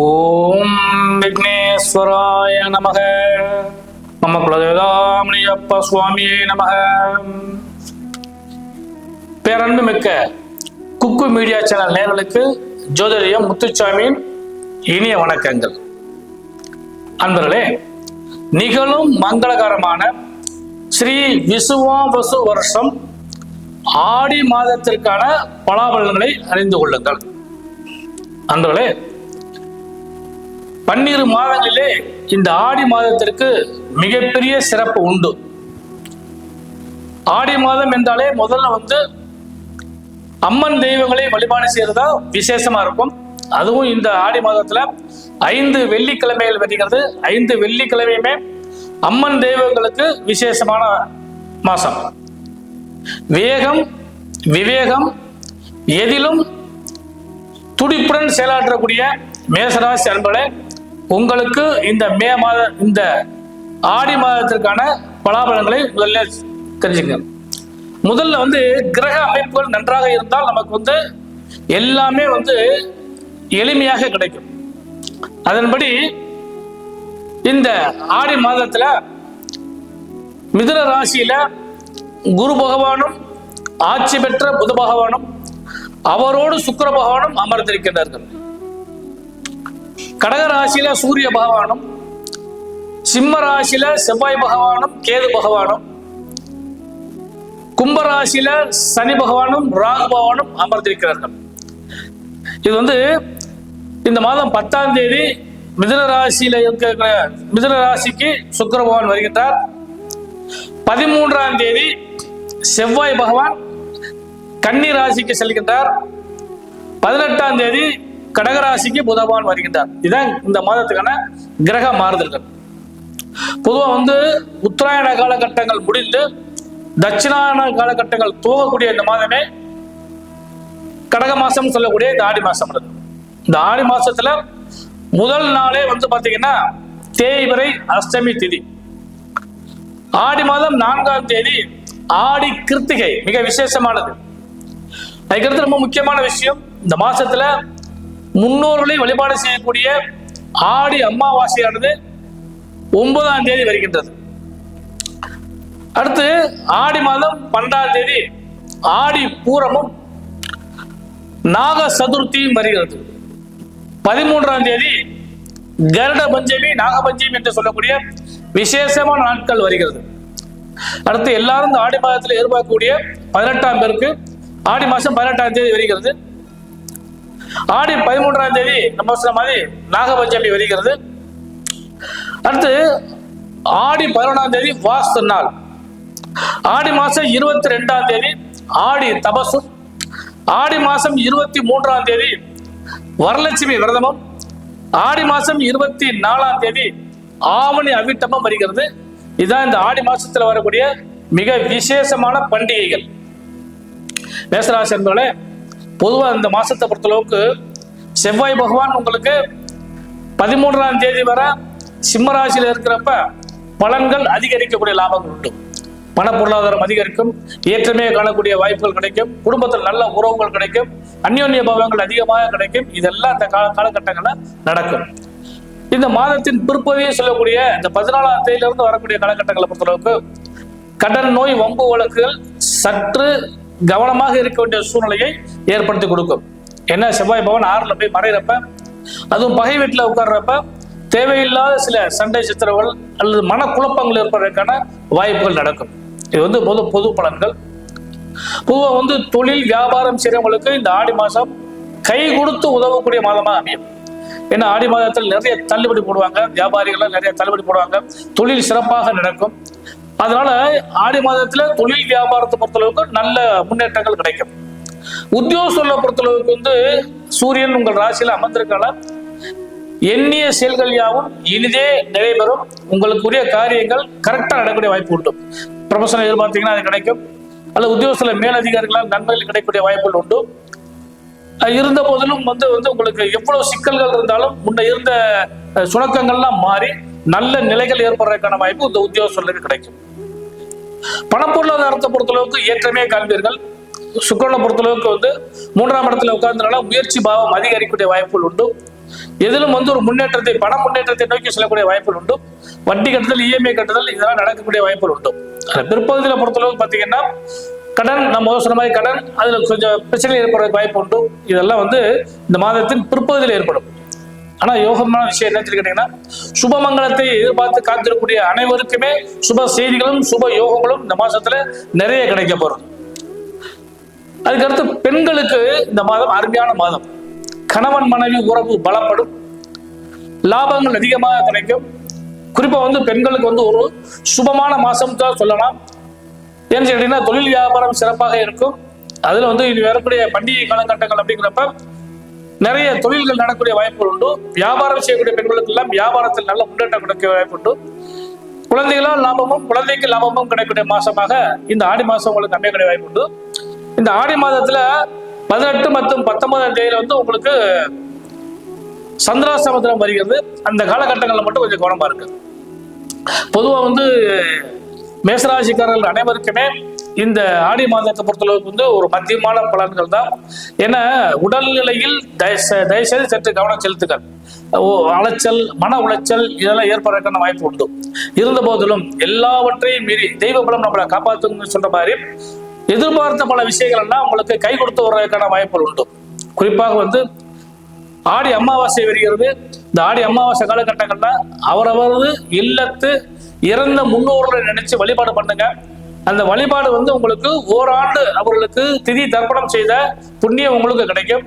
ஓம் விக்னேஸ்வராய நமக. நம்ம குலதேவதாமணியப்ப சுவாமியே நமக. பேரன்பு மிக்க குக்கு மீடியா சேனல் நேர்களுக்கு ஜோதிடம் முத்துச்சாமியின் இனிய வணக்கங்கள். அன்பர்களே நிகழும் மங்களகரமான ஸ்ரீ விசுவாபசு வருஷம் ஆடி மாதத்திற்கான பலாபலன்களை அறிந்து கொள்ளுங்கள். அன்பர்களே பன்னிரு மாதங்களிலே இந்த ஆடி மாதத்திற்கு மிகப்பெரிய சிறப்பு உண்டு. ஆடி மாதம் என்றாலே முதல்ல வந்து அம்மன் தெய்வங்களை வழிபாடு செய்யறதா விசேஷமா இருக்கும். அதுவும் இந்த ஆடி மாதத்துல ஐந்து வெள்ளிக்கிழமைகள் வருகிறது. ஐந்து வெள்ளிக்கிழமையுமே அம்மன் தெய்வங்களுக்கு விசேஷமான மாசம் வேகம் விவேகம் எதிலும் துடிப்புடன் செயலாற்றக்கூடிய மேசராசி அன்பளே உங்களுக்கு இந்த மே மாத இந்த ஆடி மாதத்திற்கான பலாபலங்களை முதல்ல தெரிஞ்சுங்க. முதல்ல வந்து கிரக அமைப்புகள் நன்றாக இருந்தால் நமக்கு வந்து எல்லாமே வந்து எளிமையாக கிடைக்கும். அதன்படி இந்த ஆடி மாதத்துல மிதுன ராசியில குரு பகவானும் ஆட்சி பெற்ற புத பகவானும் அவரோடு சுக்கர பகவானும் அமர்ந்திருக்கின்றார்கள். கடக ராசியில சூரிய பகவானும் சிம்ம ராசியில செவ்வாய் பகவானும் கேது பகவானும் கும்பராசியில சனி பகவானும் ராகு பகவானும் அமர்ந்திருக்கிறார்கள். இது வந்து இந்த மாதம் பத்தாம் தேதி மிதுன ராசியில இருக்கிற மிதுன ராசிக்கு சுக்கர பகவான் வருகின்றார். பதிமூன்றாம் தேதி செவ்வாய் பகவான் கன்னி ராசிக்கு செல்கின்றார். பதினெட்டாம் தேதி கடகராசிக்கு புதவான் வருகின்றார். இதுதான் இந்த மாதத்துக்கான கிரக மாறுதல்கள். பொதுவாக வந்து உத்தராயண காலகட்டங்கள் முடிந்து தட்சிணாயன காலகட்டங்கள் துவங்கக்கூடிய இந்த மாதமே கடக மாசம் சொல்லக்கூடிய இந்த ஆடி மாசம் இருக்கு இந்த ஆடி மாசத்துல முதல் நாளே வந்து பாத்தீங்கன்னா தேய்வரை அஷ்டமி திதி. ஆடி மாதம் நான்காம் தேதி ஆடி கிருத்திகை மிக விசேஷமானது. அதுக்கடுத்து ரொம்ப முக்கியமான விஷயம் இந்த மாசத்துல முன்னோர்களை வழிபாடு செய்யக்கூடிய ஆடி அமாவாசையானது ஒன்பதாம் தேதி வருகின்றது. அடுத்து ஆடி மாதம் பன்னெண்டாம் தேதி ஆடி பூரமும் நாக சதுர்த்தியும் வருகிறது. பதிமூன்றாம் தேதி கருட பஞ்சமி நாகபஞ்சமி என்று சொல்லக்கூடிய விசேஷமான நாட்கள் வருகிறது. அடுத்து எல்லாரும் இந்த ஆடி மாதத்தில் எதிர்பார்க்கக்கூடிய பதினெட்டாம் பேருக்கு ஆடி மாதம் பதினெட்டாம் தேதி வருகிறது. ஆடி பதிமூன்றாம் தேதி நம்ம சொன்ன மாதிரி நாகபஞ்சமி வருகிறது. அடுத்து ஆடி பதினொன்றாம் தேதி வாஸ்து நாள். ஆடி மாசம் இருபத்தி ரெண்டாம் தேதி ஆடி தபசு. ஆடி மாசம் இருபத்தி மூன்றாம் தேதி வரலட்சுமி விரதமும். ஆடி மாசம் இருபத்தி நாலாம் தேதி ஆவணி அவிட்டமும் வருகிறது. இதுதான் இந்த ஆடி மாசத்துல வரக்கூடிய மிக விசேஷமான பண்டிகைகள். மேசராசி என்பவர்களே பொதுவாக இந்த மாசத்தை பொறுத்தளவுக்கு செவ்வாய் பகவான் உங்களுக்கு பதிமூன்றாம் தேதி வரை சிம்மராசியில் இருக்கிறப்ப பலன்கள் அதிகரிக்கக்கூடிய லாபங்கள் உண்டு. பண பொருளாதாரம் அதிகரிக்கும். ஏற்றமே காணக்கூடிய வாய்ப்புகள் கிடைக்கும். குடும்பத்தில் நல்ல உறவுகள் கிடைக்கும். அந்யோன்ய பாவங்கள் அதிகமாக கிடைக்கும். இதெல்லாம் இந்த கால காலகட்டங்களில் நடக்கும். இந்த மாதத்தின் பிற்பகுதியை சொல்லக்கூடிய இந்த பதினாலாம் தேதியிலிருந்து வரக்கூடிய காலகட்டங்களை பொறுத்தளவுக்கு கடன் நோய் வம்பு வழக்குகள் சற்று கவனமாக இருக்க வேண்டிய சூழ்நிலையை ஏற்படுத்தி கொடுக்கும். என்ன? செவ்வாய் பவன் ஆறுல போய் மறையிறப்ப அதுவும் பகை வீட்டில் உட்கார்றப்ப தேவையில்லாத சில சண்டை சித்திரங்கள் அல்லது மனக்குழப்பங்கள் ஏற்படுறதுக்கான வாய்ப்புகள் நடக்கும். இது வந்து பொது பொது பலன்கள். பொதுவாக வந்து தொழில் வியாபாரம் செய்கிறவங்களுக்கு இந்த ஆடி மாதம் கை கொடுத்து உதவக்கூடிய மாதமாக அமையும். ஏன்னா ஆடி மாதத்தில் நிறைய தள்ளுபடி போடுவாங்க. வியாபாரிகள்லாம் நிறைய தள்ளுபடி போடுவாங்க. தொழில் சிறப்பாக நடக்கும். அதனால ஆடி மாதத்துல தொழில் வியாபாரத்தை பொறுத்தளவுக்கு நல்ல முன்னேற்றங்கள் கிடைக்கும். உத்தியோகஸ்தர்களை பொறுத்தளவுக்கு வந்து சூரியன் உங்கள் ராசியில அமர்ந்திருக்கால எண்ணிய செயல்கள் யாவும் இனிதே நிறைவேறும். உங்களுக்குரிய காரியங்கள் கரெக்டாக நடக்கூடிய வாய்ப்பு உண்டு. ப்ரொஃபஷனல் எதிர்பார்த்தீங்கன்னா அது கிடைக்கும். அல்லது உத்தியோகத்தில் மேலதிகாரிகளால் நன்மைகள் கிடைக்கக்கூடிய வாய்ப்புகள் உண்டு. இருந்த போதிலும் வந்து வந்து உங்களுக்கு எவ்வளவு சிக்கல்கள் இருந்தாலும் முன்ன இருந்த சுணக்கங்கள்லாம் மாறி நல்ல நிலைகள் ஏற்படுறதுக்கான வாய்ப்பு இந்த உத்தியோகஸ்தர்களுக்கு கிடைக்கும். பணப்பொருளாதாரத்தை பொறுத்தளவுக்கு ஏற்றமே காண்பீர்கள். சுக்கரனை பொறுத்தளவுக்கு வந்து மூன்றாம் இடத்துல உட்கார்ந்தனால முயற்சி பாவம் அதிகரிக்கக்கூடிய வாய்ப்புகள் உண்டு. எதிலும் வந்து ஒரு முன்னேற்றத்தை பண முன்னேற்றத்தை நோக்கி செல்லக்கூடிய வாய்ப்புகள் உண்டு. வட்டி கட்டுதல் இஎம்ஐ கட்டுதல் இதெல்லாம் நடக்கக்கூடிய வாய்ப்புகள் உண்டு. அந்த பிற்பகுதியில் பொறுத்தளவுக்கு பார்த்தீங்கன்னா கடன் நம்ம சொன்ன மாதிரி கடன் அதில் கொஞ்சம் பிரச்சனை ஏற்படுறதுக்கு வாய்ப்பு உண்டு. இதெல்லாம் வந்து இந்த மாதத்தின் பிற்பகுதியில் ஏற்படும். ஆனா யோகமான விஷயம் என்ன கேட்டீங்கன்னா சுபமங்கலத்தை எதிர்பார்த்து காத்திருக்கக்கூடிய அனைவருக்குமே சுப செய்திகளும் சுப யோகங்களும் இந்த மாசத்துல நிறைய கிடைக்க போறது அதுக்கடுத்து பெண்களுக்கு இந்த மாதம் அருமையான மாதம். கணவன் மனைவி உறவு பலப்படும். லாபங்கள் அதிகமாக கிடைக்கும். குறிப்பா வந்து பெண்களுக்கு வந்து ஒரு சுபமான மாசம் தான் சொல்லலாம். ஏன்னு கேட்டீங்கன்னா தொழில் வியாபாரம் சிறப்பாக இருக்கும். அதுல வந்து இனி வரக்கூடிய பண்டிகை காலகட்டங்கள் அப்படிங்கிறப்ப நிறைய தொழில்கள் நடக்கக்கூடிய வாய்ப்புகள் உண்டு. வியாபாரம் செய்யக்கூடிய பெண்களுக்கு எல்லாம் வியாபாரத்தில் நல்ல முன்னேற்றம் கிடைக்க வாய்ப்பு உண்டு. குழந்தைகளால் லாபமும் குழந்தைக்கு லாபமும் கிடைக்கக்கூடிய மாசமாக இந்த ஆடி மாசம் உங்களுக்கு அமையக்கூடிய வாய்ப்பு உண்டு. இந்த ஆடி மாதத்துல பதினெட்டு மற்றும் பத்தொன்பதாம் தேதியில வந்து உங்களுக்கு சந்திராசமுத்திரம் வருகிறது. அந்த காலகட்டங்களில் மட்டும் கொஞ்சம் கவனமா இருக்கு பொதுவா வந்து மேசராசிக்காரர்கள் அனைவருக்குமே இந்த ஆடி மாதத்தை பொறுத்தளவுக்கு வந்து ஒரு மத்தியமான பலன்கள் தான். ஏன்னா உடல்நிலையில் தயவுசெய்து சற்று கவனம் செலுத்துகள் ஓ அலைச்சல் மன உளைச்சல் இதெல்லாம் ஏற்படுறதுக்கான வாய்ப்பு உண்டு. இருந்த போதிலும் எல்லாவற்றையும் மீறி தெய்வ பலம் நம்மளை காப்பாற்றுன்னு சொல்ற மாதிரி எதிர்பார்த்த பல விஷயங்கள் எல்லாம் உங்களுக்கு கை கொடுத்து வர்றதுக்கான வாய்ப்புகள் உண்டு. குறிப்பாக வந்து ஆடி அமாவாசை வருகிறது. இந்த ஆடி அமாவாசை காலகட்டங்கள்ல அவரவரது இல்லத்து இறந்த முன்னோர்களை நினைச்சு வழிபாடு பண்ணுங்க. அந்த வழிபாடு வந்து உங்களுக்கு ஓராண்டு அவர்களுக்கு திதி தர்ப்பணம் செய்த புண்ணியம் உங்களுக்கு கிடைக்கும்.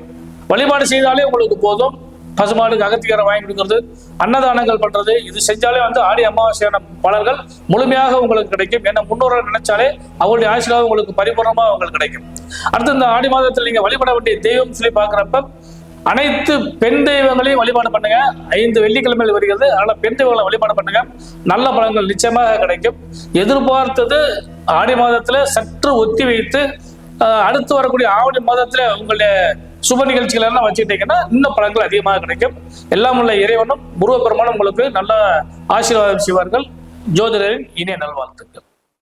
வழிபாடு செய்தாலே உங்களுக்கு போதும். பசுமாடுக்கு அகத்திகாரம் வாங்கி கொடுக்கறது அன்னதானங்கள் பண்றது இது செஞ்சாலே வந்து ஆடி அமாவாசையான பலர்கள் முழுமையாக உங்களுக்கு கிடைக்கும். ஏன்னா முன்னோர்கள் நினைச்சாலே அவருடைய ஆசீர்வாதம் உங்களுக்கு பரிபூர்ணமா உங்களுக்கு கிடைக்கும். அடுத்து இந்த ஆடி மாதத்தில் நீங்க வழிபட வேண்டிய தெய்வம் சொல்லி பார்க்குறப்ப அனைத்து பெண் தெய்வங்களையும் வழிபாடு பண்ணுங்க. ஐந்து வெள்ளிக்கிழமைகள் வருகிறது. அதனால பெண் தெய்வங்களை வழிபாடு பண்ணுங்க. நல்ல பலன்கள் நிச்சயமாக கிடைக்கும். எதிர்பார்த்தது ஆடி மாதத்துல சற்று ஒத்தி வைத்து அடுத்து வரக்கூடிய ஆவணி மாதத்துல உங்களுடைய சுப நிகழ்ச்சிகள் எல்லாம் வச்சுக்கிட்டீங்கன்னா இன்னும் பலன்கள் அதிகமாக கிடைக்கும். எல்லாம் உள்ள இறைவனும் முருகப்பெருமானும் உங்களுக்கு நல்ல ஆசீர்வாதம் செய்வார்கள். ஜோதிடரின் இணைய நல்வாழ்த்துக்கள்.